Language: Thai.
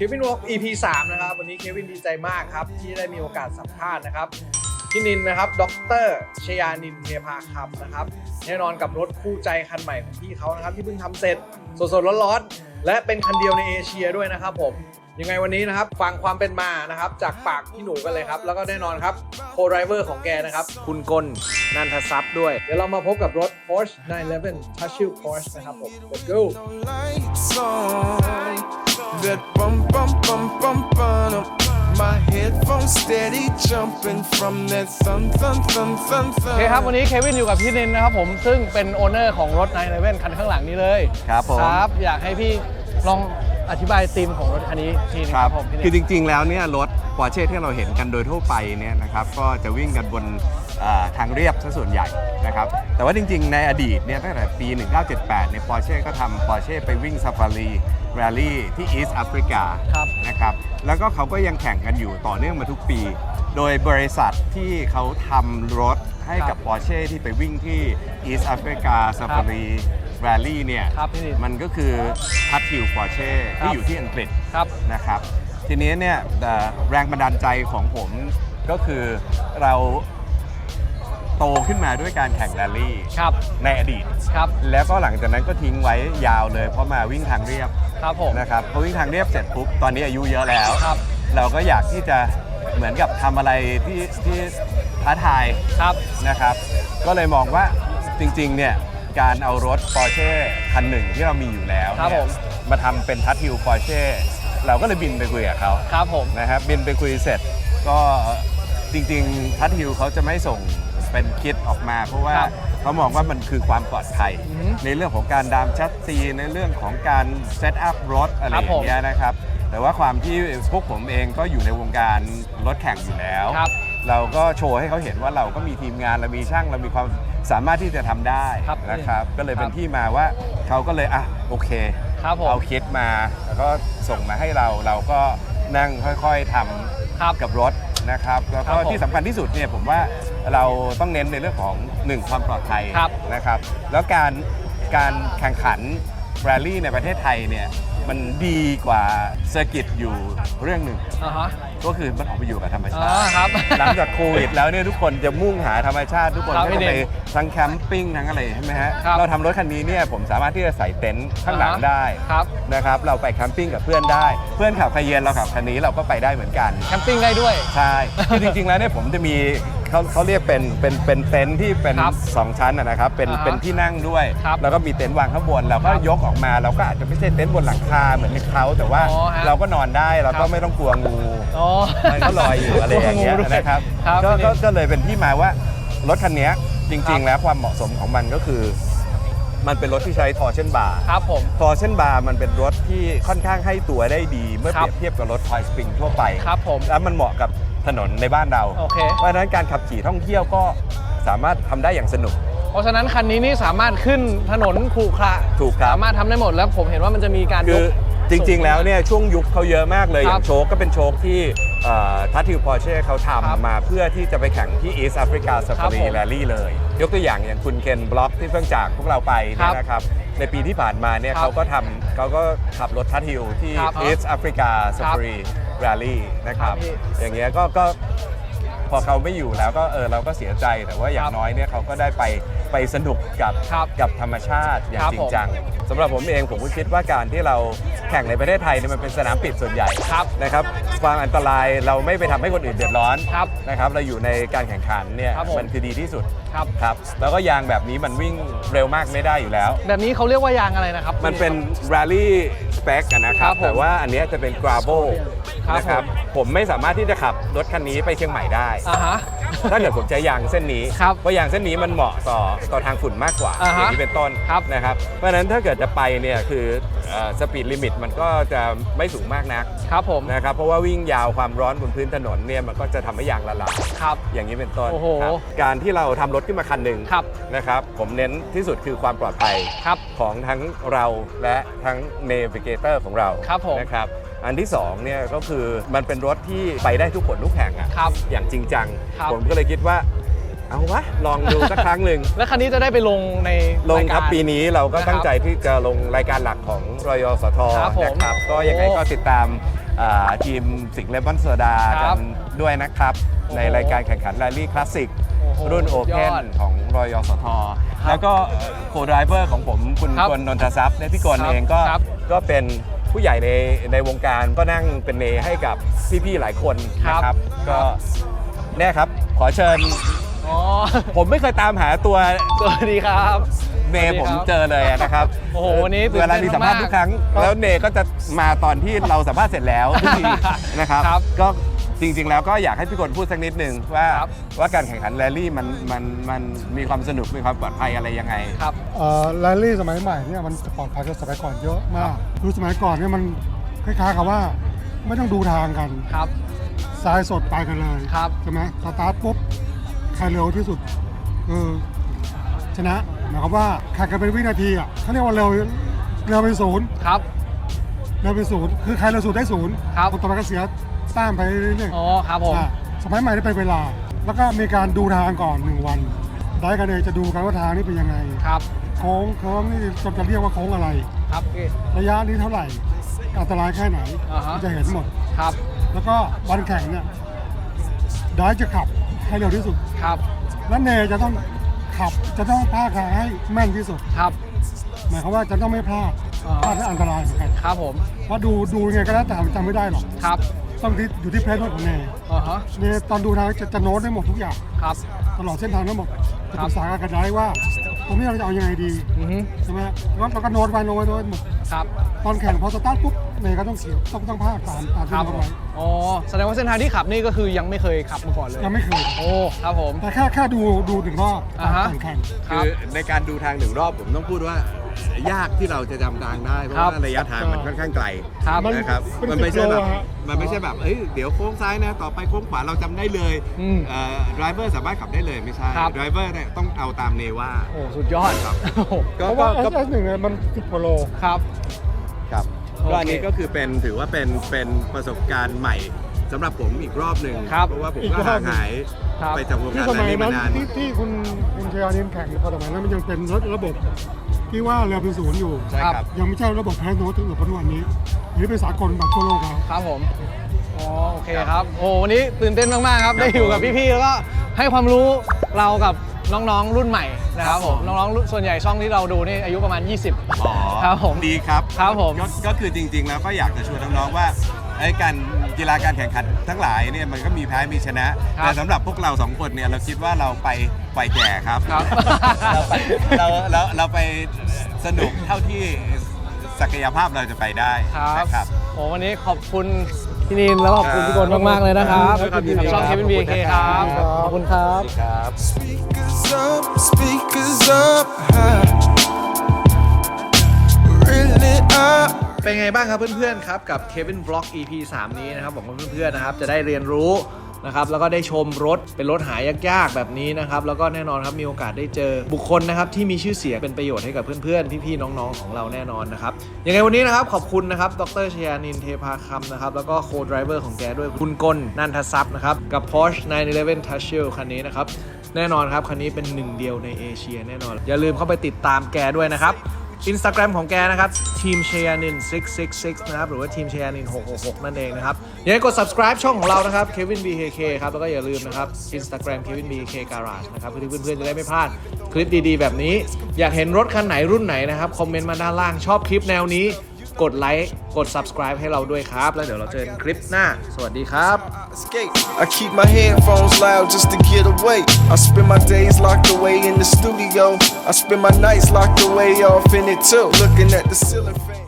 เควินวอล์ก EP 3นะครับ วันนี้เควินดีใจมากครับ ที่ได้มีโอกาสสัมภาษณ์นะครับพี่นินนะครับ ดรชยานินเทพาคำนะครับ แน่นอนกับรถคู่ใจคันใหม่ของพี่เขานะครับ ที่เพิ่งทำเสร็จสดๆร้อนๆและเป็นคันเดียวในเอเชียด้วยนะครับผมยังไงวันนี้นะครับ ฟังความเป็นมานะครับ จากปากพี่หนูกันเลยครับ แล้วก็แน่นอนครับโคไดรเวอร์ของแกนะครับ คุณกลนันททรัพย์ด้วย เดี๋ยวเรามาพบกับรถ Porsche 911 t o u c h i l Porsche นะครับผม let's go lights on. That bum bum bum bum bum. My headphones steady jumping from that thun thun thun thun โอ thun. เคครับวันนี้เควินอยู่กับพี่นินนะครับผมซึ่งเป็นโอเนอร์ของรถ911คันข้างหลังนี้เลยครับผม ครับ อยากให้พี่ลองอธิบายธีมของรถคันนี้ทีนึงคครัรับบผมพี่นิน คือจริงๆ แล้วเนี่ยรถปอร์เช่ที่เราเห็นกันโดยทั่วไปเนี่ยนะครับก็จะวิ่งกันบนเอ่อทางเรียบซะส่วนใหญ่นะครับแต่ว่าจริงๆ ในอดีตเนี่ยตั้งแต่ปี 1978เนี่ยปอร์เช่ก็ทำปอร์เช่ไปวิ่งซาฟารี แรลลี่ที่อีสต์แอฟริกาครับ นะครับ แล้วก็เขาก็ยังแข่งกันอยู่ต่อเนื่องมาทุกปี โดยบริษัทที่เขาทำรถให้กับปอร์เช่ที่ไปวิ่งที่อีสต์แอฟริกาซาฟารีแรลลี่เนี่ย ครับพี่นินมันก็คือพัททิวปอร์เช่ครัที่บอยู่ที่อังกฤษครับ นะครับ ทีนี้เนี่ยเอ่อแรงบันดาลใจของผมก็คือเรา โตขึ้นมาด้วยการแข่งแรลลี่ครับในอดีต ครับ แล้วก็หลังจากนั้นก็ทิ้งไว้ยาวเลยเพราะมาวิ่งทางเรียบครับผม นะครับพอวิ่งทางเรียบเสร็จปุ๊บตอนนี้อายุเยอะแล้ว ครับ เราก็อยากที่จะเหมือนกับทำอะไรที่ที่ท้าทาย ครับ นะครับ ก็เลยมองว่าจริงๆ เนี่ยการเอารถ Porsche คันหนึ่งที่เรามีอยู่แล้วครับเนี่ยผมมาทำเป็นทัททิว Porsche เราก็เลยบินไปคุยกับเขาครับผม นะครับบินไปคุยเสร็จก็จริงๆทัททิวเขาจะไม่ส่ง เป็นคิดออกมา เพราะว่าครับเขามองว่ามันคือความปลอดภัย อือฮึในเรื่องของการดามชัดซีในเรื่องของการเซตอัพรถอะไรครับอย่างเงี้ยนะครับ แต่ว่าความที่พวกผมเองก็อยู่ในวงการรถแข่งอยู่แล้ว ครับ เราก็โชว์ให้เขาเห็นว่าเราก็มีทีมงานเรามีช่างเรามีความสามารถที่จะทำได้ครับนะครับ ก็เลยเป็คนรับ ที่มาว่าเขาก็เลยอะโอเค ครับผม เอาคิดมาแล้วก็ส่งมาให้เราเราก็นั่งค่อยๆทำครับกับรถ นะครับแล้วก็ครับผมที่สำคัญที่สุดเนี่ยผมว่าเราต้องเน้นในเรื่องของหนึ่งความปลอดภัยครับนะครับ แล้วการการแข่งขันแรลลี่ในประเทศไทยเนี่ยมันดีกว่าเซอร์กิตอยู่เรื่องหนึ่ง อ่าฮะ ก็คือมันออกไปอยู่กับธรรมชาอ่าติ ครับ หลังจากโควิดแล้วเนี่ยทุกคนจะมุ่งหาธรรมชาติทุกคนครับก็พี่จะเด่นไปทั้งแคมปิ้งทั้งอะไรใช่ไหมฮะครับ เราทำรถคันนี้เนี่ยผมสามารถที่จะใส่เต็นท์ข้างหลังอ่าฮะได้ครับนะครับเราไปแคมปิ้งกับเพื่อนได้ เพื่อนขับคาเยนเราขับคันนี้เราก็ไปได้เหมือนกัน แคมปิ้งได้ด้วย ใช่คือจริงๆ แล้วเนี่ยผมจะมีเขาเขาเรียกเป็นเป็นเป็นเต็นท์ที่เป็นครับสองชั้นนะนะครับเป็นอ่าฮะเป็นที่นั่งด้วย ครับแล้วก็มีเต็นท์วางข้างบนเราก็ครับยกออกมาเราก็อาจจะไม่ใช่เต็นท์บนหลังคาเหมือนในเขาแต่ว่าอ๋อฮะเราก็นอนได้เราครัก็บ ไม่ต้องกลัวงู อ๋อมันก็ลอยอยู่อะไรอย่างเงี้ยกลัวงูด้วยนะครับครับก็พี่ก็นินก็เลยเป็นที่มาว่ารถคันเนี้ยจครัริบงๆ แล้วความเหมาะสมของมันก็คือ มันเป็นรถที่ใช้ทอร์ชันบาร์ ครับผม ทอร์ชันบาร์มันเป็นรถที่ค่อนข้างให้ตัวได้ดี เมื่อครัเปบ รียบเทียบกับรถทอยสปริงทั่วไป ครับผม แล้วมันเหมาะกับถนนในบ้านเรา โอเค เพราะฉะนั้นการขับขี่ท่องเที่ยวก็สามารถทำได้อย่างสนุก เพราะฉะนั้นคันนี้นี่สามารถขึ้นถนนขรุขระถูกครับ สามารถทำได้หมดแล้วผมเห็นว่ามันจะมีการคืยอก จริง ๆ แล้วเนี่ยช่วงยุคเขาเยอะมากเลยคอรับย่างโชคก็เป็นโชคที่ทัตติวพอร์เช่เขาครับทำมาเพื่อที่จะไปแข่งที่อีสต์แอฟริกาซาครัฟาบรีผมแรลลี่เลย ยกตัวอย่างอย่างคุณเคนบล็อกที่เพิ่งจากพวกเราไปครัเนี่บยนะครับ ในปีที่ผ่านมาเนี่ยครับเขาก็ทำเขาก็ขับรถทัตติวที่ ครับอีสต์แอฟริกาซาฟารีแรลลี่นะครับ ครับพี่อย่างเงี้ยก็ก็พอเขาไม่อยู่แล้วก็เออเราก็เสียใจแต่ว่าอย่าครังบน้อยเนี่ยเขาก็ได้ไป ไปสนุกกับครับกับธรรมชาติอย่างครับจริผงมจังสำหรับผมเองผมก็คิดว่าการที่เราแข่งในประเทศไทยเนี่ยมันเป็นสนามปิดส่วนใหญ่ครับนะครับความอันตรายเราไม่ไปทำให้คนอื่นเดือดร้อนครับนะครับเราอยู่ในการแข่งขันเนี่ยครับผม มันคือดีที่สุดครับ ครับแล้วก็ยางแบบนี้มันวิ่งเร็วมากไม่ได้อยู่แล้ว แบบนี้เขาเรียกว่ายางอะไรนะครับ มันเป็น rally spec อะนะครัครับ บผมแต่ว่าอันเนี้ยจะเป็น gravel ครับนะครับผมไม่สามารถที่จะขับรถคันนี้ไปเชียงใหม่ได้ อ่าฮะ ถ้าเกิดผมใช้ยางเส้นนี้ครับเพราะยางเส้นนี้มันเหมาะต่อต่อทางฝุ่นมากกว่าอ่าอฮะย่างนี้เป็นต้นครับนะครับ เพราะฉะนั้นถ้าเกิดจะไปเนี่ยคือสปีดลิมิตมันก็จะไม่สูงมากนักครับผม นะครับเพราะว่าวิ่งยาวความร้อนบนพื้นถนนเนี่ยมันก็จะทำให้ยางละลายครับ อย่างนี้เป็นต้นโอ้โห ครับการที่เราทำรถขึ้นมาคันหนึ่งครับนะครับผมเน้นที่สุดคือความปลอดภัย ครับ ของทั้งเราและทั้ง Navigator ของเราครับผมนะครับ อันที่สองเนี่ยก็คือมันเป็นรถที่ไปได้ทุกผลทุกแห่งอะครับอย่างจริงจัง ครับ ผมก็เลยคิดว่า เอาวะ ลองดูสักครั้งหนึ่ง แล้วคันนี้จะได้ไปลงในลงายคการับปีนี้เราก็นะครับตั้งใจที่จะลงรายการหลักของรยสทครับผมนะครับ ก็ยังไงโอ้ก็ติดตามอ่าทีมสิงห์เลมอนโซดาครักับนด้วยนะครับโอ้โหในรายการแข่งขันแรลลี่คลาสสิกโอ้โหรุ่นโอสุดเพยนอดของรอยสทแล้วก็โคดไดเวอร์ของผมคุณครับกลนนททรัพย์เนี่ยพี่กลครับเองก็ครับก็เป็น ผู้ใหญ่ในในวงการก็นั่งเป็นเนให้กับพี่ๆหลายคนนะครับ ก็เนี่ยครับขอเชิญ อ๋อ ผมไม่เคยตามหาตัวสวัสดีครับ เนสวัสดีผมครับเจอเลยนะครับโอ้โหวันนี้ตื่นเวลาเต้นมีสัมภาษณ์มากๆทุกครั้ง แล้วเนก็จะมาตอนที่เราสัมภาษณ์เสร็จแล้วทุกทีนะครับครับก็ จริง ๆ แล้วก็อยากให้พี่กลพูดสักนิดนึงว่าครับ ว่าการแข่งขันแรลลี่มันมันมันมีความสนุกมีความปลอดภัยอะไรยังไง ครับ เอ่อแรลลี่สมัยใหม่เนี่ยมันปลอดภัยกว่าสมัยก่อนเยอะมากคือสมัยก่อนเนี่ยมันคล้ายๆกับว่า ไม่ต้องดูทางกันครับสายสดไปกันเลยครับ ใช่ไหมสตาร์ทปุ๊บใครเร็วที่สุดคือชนะหมายความว่าแข่งกันเป็นวินาทีอะเขาเรียกว่าเร็วเร็วเป็นศูนย์ครับ เร็วเป็นศูนย์คือใครเร็วสุดได้ศูนย์ครับ นต่อไปก็เสีย แต้มไปเรื่อยๆอ๋อครับผม อะสมัยใหม่นี่เป็นเวลา แล้วก็มีการดูทางก่อนหนึ่งวัน ได้กันเลยจะดูกันว่าทางนี้เป็นยังไง ครับโค้งโค้งนี่จะจะเรียกว่าโค้งอะไร ครับพี่ ระยะนี้เท่าไหร่ อันตรายแค่ไหนอ่าฮะ จะเห็นหมด ครับแล้วก็วันแข่งเนี่ยได้จะขับให้เร็วที่สุด ครับและเนจะต้องขับจะต้องพาคางให้แม่นที่สุด ครับ หมายความว่าจะต้องไม่พลาดอ่า พลาดแล้วอันตรายเหมือนกันครับผมเพราะดูดูยังไงก็แล้วแต่มันจำไม่ได้หรอก ครับ ต้องที่อยู่ที่เพลย์โน้ตของเนอ่าฮะเนตอนดูทางจะจะโน้ตได้หมดทุกอย่าง ครับ ตลอดเส้นทางทั้งหมดจะครัปบรึกษากันได้ว่าตรงนี้เราจะเอายังไงดีอือฮึใช่ไหมแล้วเราก็โน้ตไว้โน้ตไว้โน้ตไว้หมดครับ ตอนแข่งพอสตาร์ทปุ๊บเนก็ต้องเสียต้องต้องพากตามตามคที่รับโน้ตผมไว้อ๋อแสดงว่าเส้นทางที่ขับนี่ก็คือยังไม่เคยขับมาก่อนเลย ยังไม่เคย โอ้ ครับผม แต่แค่แค่ดูดูหนึ่งรอบอ่าฮะ ก่อนแข่ง ครัคืบอในการดูทางหนึ่งรอบผมต้องพูดว่า ยากที่เราจะจำทางได้เพราะครับว่าระยะทางมันค่อนข้างไกลครับ นะครับเป็นมันไม่ใช่สิบแบโลบอะฮะ มันไม่ใช่แบบเอ้ยเดี๋ยวโค้งซ้ายนะต่อไปโค้งขวาเราจำได้เลยอืมเอ่อดรเวอร์สามารถขับได้เลยไม่ใช่ครับ ดรเวอร์เนี่ยต้องเอาตามเนว่า โอ้สุดยอดครับ โอ้โหก็เพราะก็ว่า ก็ S S หนึ่งเนี่ยมันสิบกว่าโล ครับ ครับโอเคก็อันนี้ก็คือเป็นถือว่าเป็นเป็นประสบการณ์ใหม่สำหรับผมอีกรอบหนึ่งครับเพราะว่าผมอีกก็รอห่าบงหนึ่งหายครับ ไปจากวงที่การสแรมัลยลี่นั้มานนาน ที่ที่คุณคุณเชียร์นินแข่งพอสมัยนั้นมันยังเป็นระบบ ที่ว่าเรือเป็นศูนย์อยู่ ใช่ครับ ยังไม่ใช่ระบบแพสโน้ตถึงแบบปัจจุบันนี้อันนี้เป็นสากลแบบทั่วโลกแล้ว ครับผม อ๋อ โอเคครับ โอ้วันนี้ตื่นเต้นมาก ๆ ครับ ได้อยู่กับพี่ ๆ แล้วก็ให้ความรู้เรากับน้อง ๆ รุ่นใหม่นะครับผม น้อง ๆ รุ่นส่วนใหญ่ช่องที่เราดูนี่อายุประมาณ 20 อ๋อครับผม ดีครับครับผมก็ก็คือจริงๆแล้วก็อยากจะชวนน้องๆว่าไอ้การ กีฬาการแข่งขันทั้งหลายเนี่ยมันก็มีแพ้มีชนะ ครับแต่สำหรับพวกเราสองคนเนี่ยเราคิดว่าเราไปไปแก่ครับครับ เราไปเราเราเราไปสนุกเท่าที่ศักยภาพเราจะไปได้ครับนะครับ โอ้วันนี้ขอบคุณพี่นินแล้วขอบคุณพี่กลมาก ๆ เลยนะครับครับกับ ช่อง Kevin BK ครับ ขอบคุณครับ ครับ Speakers up, speakers up high. Really up. เป็นไงบ้างครับเพื่อนๆครับกับ Kevin Vlog EP 3 นี้นะครับผมเพื่อนๆนะครับจะได้เรียนรู้นะครับแล้วก็ได้ชมรถเป็นรถหายากๆแบบนี้นะครับแล้วก็แน่นอนครับมีโอกาสได้เจอบุคคลนะครับที่มีชื่อเสียงเป็นประโยชน์ให้กับเพื่อนๆพี่ๆน้องๆของเราแน่นอนนะครับยังไงวันนี้นะครับขอบคุณนะครับดรชยานินเทพาคำนะครับแล้วก็โคดไดรเวอร์ของแกด้วยคุณกลนันททรัพย์นะครับกับ Porsche 911 t u s h e l คันนี้นะครับแน่นอนครับคันนี้เป็นหนึ่งเดียวในเอเชียแน่นอน อย่าลืมเข้าไปติดตามแกด้วยนะครับ อินสตาแกรมของแกนะครับทีมเชียนิน666นะครับหรือว่าทีมเชียนิน666 นั่นเองนะครับอย่าลืมกด subscribe ช่องของเรานะครับ Kevin BKK ครับแล้วก็อย่าลืมนะครับ Instagram Kevin BKK Garage นะครับเพื่อที่เพื่อนๆจะได้ไม่พลาดคลิปดีๆ แบบนี้ อยากเห็นรถคันไหนรุ่นไหนนะครับคอมเมนต์มาด้านล่างชอบคลิปแนวนี้ กดไลค์กด subscribe ให้เราด้วยครับ แล้วเดี๋ยวเราเจอกันคลิปหน้า สวัสดีครับ Escape. I keep my headphones loud just to get away. I spend my days locked away in the studio. I spend my nights locked away off in it too. Looking at the ceiling fan.